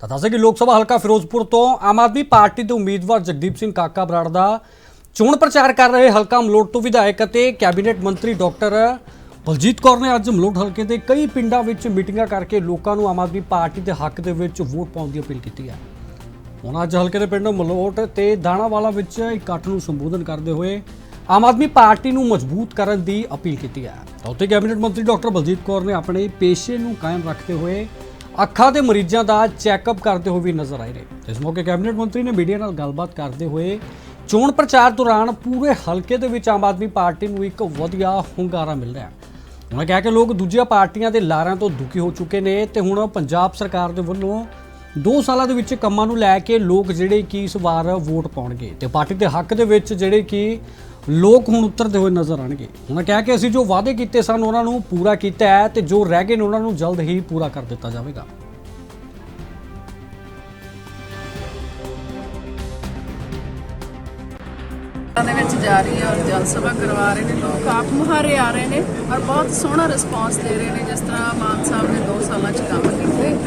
ਤਾਂ ਦੱਸੇ ਕਿ ਲੋਕ ਸਭਾ ਹਲਕਾ ਫਿਰੋਜ਼ਪੁਰ ਤੋਂ ਆਮ ਆਦਮੀ ਪਾਰਟੀ ਦੇ ਉਮੀਦਵਾਰ ਜਗਦੀਪ ਸਿੰਘ ਕਾਕਾ ਬਰਾੜ ਦਾ ਚੋਣ ਪ੍ਰਚਾਰ ਕਰ ਰਹੇ ਹਲਕਾ ਮਲੋਟ ਤੋਂ ਵਿਧਾਇਕ ਅਤੇ ਕੈਬਨਿਟ ਮੰਤਰੀ ਡਾਕਟਰ ਬਲਜੀਤ ਕੌਰ ਨੇ ਅੱਜ ਮਲੋਟ ਹਲਕੇ ਦੇ ਕਈ ਪਿੰਡਾਂ ਵਿੱਚ ਮੀਟਿੰਗਾਂ ਕਰਕੇ ਲੋਕਾਂ ਨੂੰ ਆਮ ਆਦਮੀ ਪਾਰਟੀ ਦੇ ਹੱਕ ਦੇ ਵਿੱਚ ਵੋਟ ਪਾਉਣ ਦੀ ਅਪੀਲ ਕੀਤੀ ਹੈ। ਹੁਣ ਅੱਜ ਹਲਕੇ ਦੇ ਪਿੰਡ ਮਲੋਟ ਤੇ ਦਾਣਾਵਾਲਾ ਵਿੱਚ ਇਕੱਠ ਨੂੰ ਸੰਬੋਧਨ ਕਰਦੇ ਹੋਏ ਆਮ ਆਦਮੀ ਪਾਰਟੀ ਨੂੰ ਮਜ਼ਬੂਤ ਕਰਨ ਦੀ ਅਪੀਲ ਕੀਤੀ ਹੈ। ਉੱਥੇ ਕੈਬਨਿਟ ਮੰਤਰੀ ਡਾਕਟਰ ਬਲਜੀਤ ਕੌਰ ਨੇ ਆਪਣੇ ਪੇਸ਼ੇ ਨੂੰ ਕਾਇਮ ਰੱਖਦੇ ਹੋਏ ਅੱਖਾਂ ਦੇ ਮਰੀਜ਼ਾਂ ਦਾ ਚੈੱਕਅਪ ਕਰਦੇ ਹੋਏ ਵੀ ਨਜ਼ਰ ਆਏ ਨੇ। ਇਸ ਮੌਕੇ ਕੈਬਨਿਟ ਮੰਤਰੀ ਨੇ ਮੀਡੀਆ ਨਾਲ ਗੱਲਬਾਤ ਕਰਦੇ ਹੋਏ ਚੋਣ ਪ੍ਰਚਾਰ ਦੌਰਾਨ ਪੂਰੇ ਹਲਕੇ ਦੇ ਵਿੱਚ ਆਮ ਆਦਮੀ ਪਾਰਟੀ ਨੂੰ ਇੱਕ ਵਧੀਆ ਹੁੰਗਾਰਾ ਮਿਲ ਰਿਹਾ ਹੈ। ਉਹਨਾਂ ਕਿਹਾ ਕਿ ਲੋਕ ਦੂਜੀਆਂ ਪਾਰਟੀਆਂ ਦੇ ਲਾਰਿਆਂ ਤੋਂ ਦੁਖੀ ਹੋ ਚੁੱਕੇ ਨੇ ਤੇ ਹੁਣ ਪੰਜਾਬ ਸਰਕਾਰ ਦੇ ਵੱਲੋਂ 2 ਸਾਲਾਂ ਦੇ ਵਿੱਚ ਕੰਮਾਂ ਨੂੰ ਲੈ ਕੇ ਲੋਕ ਜਿਹੜੇ ਕਿ ਇਸ ਵਾਰ ਵੋਟ ਪਾਉਣਗੇ ਤੇ ਪਾਰਟੀ ਦੇ ਹੱਕ ਦੇ ਵਿੱਚ ਜਿਹੜੇ ਕਿ ਲੋਕ ਹੁਣ ਉਤਰਦੇ ਹੋਏ ਨਜ਼ਰ ਆਣਗੇ ਉਹਨਾਂ ਕਿਹਾ ਕਿ ਅਸੀਂ ਜੋ ਵਾਅਦੇ ਕੀਤੇ ਸਨ, ਉਹਨਾਂ ਨੂੰ ਪੂਰਾ ਕੀਤਾ ਹੈ ਤੇ ਜੋ ਰਹਿ ਗਏ ਨੇ, ਉਹਨਾਂ ਨੂੰ ਜਲਦ ਹੀ ਪੂਰਾ ਕਰ ਦਿੱਤਾ ਜਾਵੇਗਾ। ਦੇ ਵਿੱਚ ਜਾ ਰਹੀ ਹੈ ਔਰ ਜਨ ਸਭਾ ਕਰਵਾ ਰਹੇ ਨੇ। ਲੋਕ ਆਪ ਮੁਹਾਰੇ ਆ ਰਹੇ ਨੇ ਔਰ ਬਹੁਤ ਸੋਹਣਾ ਰਿਸਪਾਂਸ ਦੇ ਰਹੇ ਨੇ, ਜਿਸ ਤਰ੍ਹਾਂ ਮਾਨ ਸਾਹਿਬ ਨੇ 2 ਸਾਲਾਂ 'ਚ ਕੰਮ ਕੀਤੇ।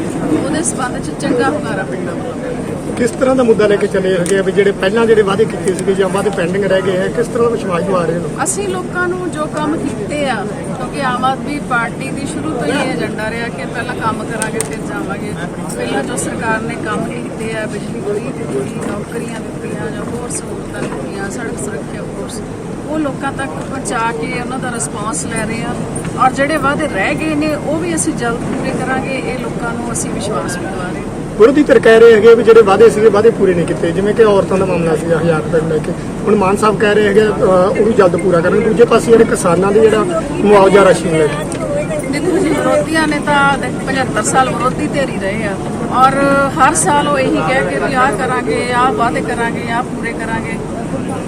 ਉਹਦੇ ਸਬੰਧ 'ਚ ਚੰਗਾ ਹੁੰਗਾਰਾ ਪਿੰਡਾਂ ਵੱਲੋਂ। ਮਿਲ ਰਿਹਾ ਕਿਸ ਤਰ੍ਹਾਂ ਦਾ ਮੁੱਦਾ ਲੈ ਕੇ ਚੱਲੇ ਹੈਗੇ ਆ ਵੀ ਜਿਹੜੇ ਪਹਿਲਾਂ ਜਿਹੜੇ ਵਾਅਦੇ ਕੀਤੇ ਸੀਗੇ ਜਾਂ ਵਾਅਦੇ ਪੈਂਡਿੰਗ ਰਹਿ ਗਏ ਹੈ ਕਿਸ ਤਰ੍ਹਾਂ ਦਾ ਵਿਸ਼ਵਾਸ ਦਵਾ ਰਹੇ ਹੋ? ਅਸੀਂ ਲੋਕਾਂ ਨੂੰ ਜੋ ਕੰਮ ਕੀਤੇ ਆ ਕਿਉਂਕਿ ਆਮ ਆਦਮੀ ਪਾਰਟੀ ਦੀ ਸ਼ੁਰੂ ਤੋਂ ਹੀ ਇਹ ਏਜੰਡਾ ਰਿਹਾ ਕਿ ਪਹਿਲਾਂ ਕੰਮ ਕਰਾਂਗੇ ਫਿਰ ਜਾਵਾਂਗੇ। ਪਹਿਲਾਂ ਜੋ ਸਰਕਾਰ ਨੇ ਕੰਮ ਕੀਤੇ ਆ ਬਿਜਲੀ ਫਰੀ ਦਿੱਤੀ ਨੌਕਰੀਆਂ ਦਿੱਤੀਆਂ ਜਾਂ ਹੋਰ ਸਹੂਲਤਾਂ ਦਿੱਤੀਆਂ ਸੜਕ ਸੁਰੱਖਿਆ ਫੋਰਸ ਉਹ ਲੋਕਾਂ ਤੱਕ ਪਹੁੰਚਾ ਕੇ ਉਹਨਾਂ ਦਾ ਰਿਸਪਾਂਸ ਲੈ ਰਹੇ ਆ ਔਰ ਜਿਹੜੇ ਵਾਅਦੇ ਰਹਿ ਗਏ ਨੇ ਉਹ ਵੀ ਅਸੀਂ ਜਲਦ ਪੂਰੇ ਕਰਾਂਗੇ ਇਹ ਲੋਕਾਂ ਨੂੰ ਅਸੀਂ ਵਿਸ਼ਵਾਸ ਦਿਵਾ ਰਹੇ ਹਾਂ। ਵਿਰੋਧੀ ਧਿਰ ਕਹਿ ਰਹੇ ਹੈਗੇ ਵੀ ਜਿਹੜੇ ਵਾਅਦੇ ਸੀਗੇ ਵਾਅਦੇ ਪੂਰੇ ਨਹੀਂ ਕੀਤੇ। ਜਿਵੇਂ ਕਿ ਔਰਤਾਂ ਦਾ ਮਾਮਲਾ ਸੀ 1000 ਰੁਪਏ ਲੈ ਕੇ। ਹੁਣ ਮਾਨ ਸਾਹਿਬ ਕਹਿ ਰਹੇ ਹੈਗੇ ਉਹ ਵੀ ਜਲਦ ਪੂਰਾ ਕਰਨ। ਦੂਜੇ ਪਾਸੇ ਜਿਹੜੇ ਕਿਸਾਨਾਂ ਦੀ ਜਿਹੜਾ ਮੁਆਵਜ਼ਾ ਰਾਸ਼ੀ ਨੂੰ ਲੈ ਕੇ ਦੇਖੋ ਜੀ ਵਿਰੋਧੀਆਂ ਨੇ ਤਾਂ ਦੇਖ 75 ਸਾਲ ਵਿਰੋਧੀ ਧੇਰੀ ਰਹੇ ਆ। ਔਰ ਹਰ ਸਾਲ ਉਹ ਇਹੀ ਕਹਿ ਕੇ ਵੀ ਆਹ ਕਰਾਂਗੇ ਆਹ ਵਾਅਦੇ ਕਰਾਂਗੇ ਆਹ ਪੂਰੇ ਕਰਾਂਗੇ।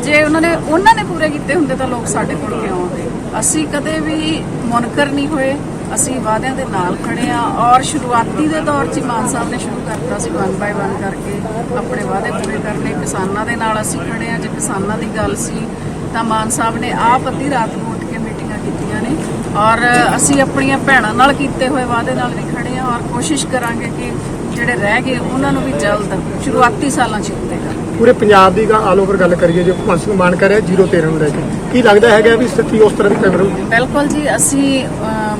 ਜੇ ਉਹਨਾਂ ਨੇ ਉਹਨਾਂ ਨੇ ਪੂਰੇ ਕੀਤੇ ਹੁੰਦੇ ਤਾਂ ਲੋਕ ਸਾਡੇ ਕੋਲ ਕਿਉਂ ਆਉਂਦੇ? ਅਸੀਂ ਕਦੇ ਵੀ ਮੁਨਕਰ ਨਹੀਂ ਹੋਏ। ਅਸੀਂ ਵਾਅਦਿਆਂ ਦੇ ਨਾਲ ਖੜੇ ਆ ਔਰ ਸ਼ੁਰੂਆਤੀ ਦੇ ਦੌਰ 'ਚ ਮਾਨ ਸਾਹਿਬ ਨੇ ਸ਼ੁਰੂ ਕਰਤਾ ਸੀ ਵਨ ਬਾਈ ਵਨ ਕਰਕੇ ਆਪਣੇ ਵਾਅਦੇ ਪੂਰੇ ਕਰਨੇ। ਕਿਸਾਨਾਂ ਦੇ ਨਾਲ ਅਸੀਂ ਖੜੇ ਆ ਜੇ ਕਿਸਾਨਾਂ ਦੀ ਗੱਲ ਸੀ ਤਾਂ ਮਾਨ ਸਾਹਿਬ ਨੇ ਆਪ ਅੱਧੀ ਰਾਤ ਨੂੰ ਉੱਠ ਕੇ ਮੀਟਿੰਗਾਂ ਕੀਤੀਆਂ ਨੇ ਔਰ ਅਸੀਂ ਆਪਣੀਆਂ ਭੈਣਾਂ ਨਾਲ ਕੀਤੇ ਹੋਏ ਵਾਅਦੇ ਨਾਲ ਵੀ ਖੜੇ ਆ ਔਰ ਕੋਸ਼ਿਸ਼ ਕਰਾਂਗੇ ਕਿ ਜਿਹੜੇ ਰਹਿ ਗਏ ਉਹਨਾਂ ਨੂੰ ਵੀ ਜਲਦ ਸ਼ੁਰੂਆਤੀ ਸਾਲਾਂ 'ਚ ਉੱਤੇ ਕਰਾਂਗੇ ਪੂਰੇ ਪੰਜਾਬ ਦੀ ਆਲ ਓਵਰ ਗੱਲ ਕਰੀਏ ਜੇ ਭਗਵੰਤ ਸਿੰਘ ਮਾਨ ਕਰ ਰਿਹਾ 013 ਨੂੰ ਲੈ ਕੇ। ਕੀ ਲੱਗਦਾ ਹੈਗਾ ਵੀ ਸਥਿਤੀ ਉਸ ਤਰ੍ਹਾਂ ਦੀ ਹੋਊਗੀ ਬਿਲਕੁਲ ਜੀ ਅਸੀਂ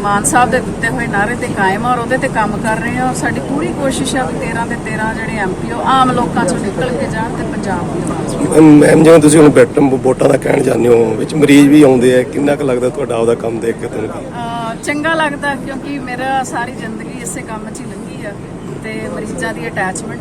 ਮਾਨ ਸਾਹਿਬ ਦੇ ਦਿੱਤੇ ਹੋਏ ਨਾਅਰੇ ਤੇ ਕਾਇਮ ਆ ਔਰ ਉਹਦੇ ਤੇ ਕੰਮ ਕਰ ਰਹੇ ਹਾਂ ਔਰ ਸਾਡੀ ਪੂਰੀ ਕੋਸ਼ਿਸ਼ ਆ ਵੀ 13 ਦੇ 13 ਜਿਹੜੇ ਐਮਪੀਓ ਆਮ ਲੋਕਾਂ ਚੋਂ ਨਿਕਲ ਕੇ ਜਾਣ ਤੇ ਪੰਜਾਬ ਬਣਨ। ਮੈਮ ਜਿਵੇਂ ਤੁਸੀਂ ਹੁਣ ਬੈਟਮ ਵੋਟਾਂ ਦਾ ਕਹਿਣ ਜਾਂਦੇ ਹੋ ਵਿੱਚ ਮਰੀਜ਼ ਵੀ ਆਉਂਦੇ ਆ ਕਿੰਨਾ ਕੁ ਲੱਗਦਾ ਤੁਹਾਡਾ ਉਹਦਾ ਕੰਮ ਦੇਖ ਕੇ ਤੁਹਾਨੂੰ? ਚੰਗਾ ਲੱਗਦਾ ਕਿਉਂਕਿ ਮੇਰਾ ਸਾਰੀ ਜ਼ਿੰਦਗੀ ਇਸੇ ਕੰਮ 'ਚ ਹੀ ਲੰਘੀ ਆ ਤੇ ਮਰੀਜ਼ਾਂ ਦੀ ਅਟੈਚਮੈਂਟ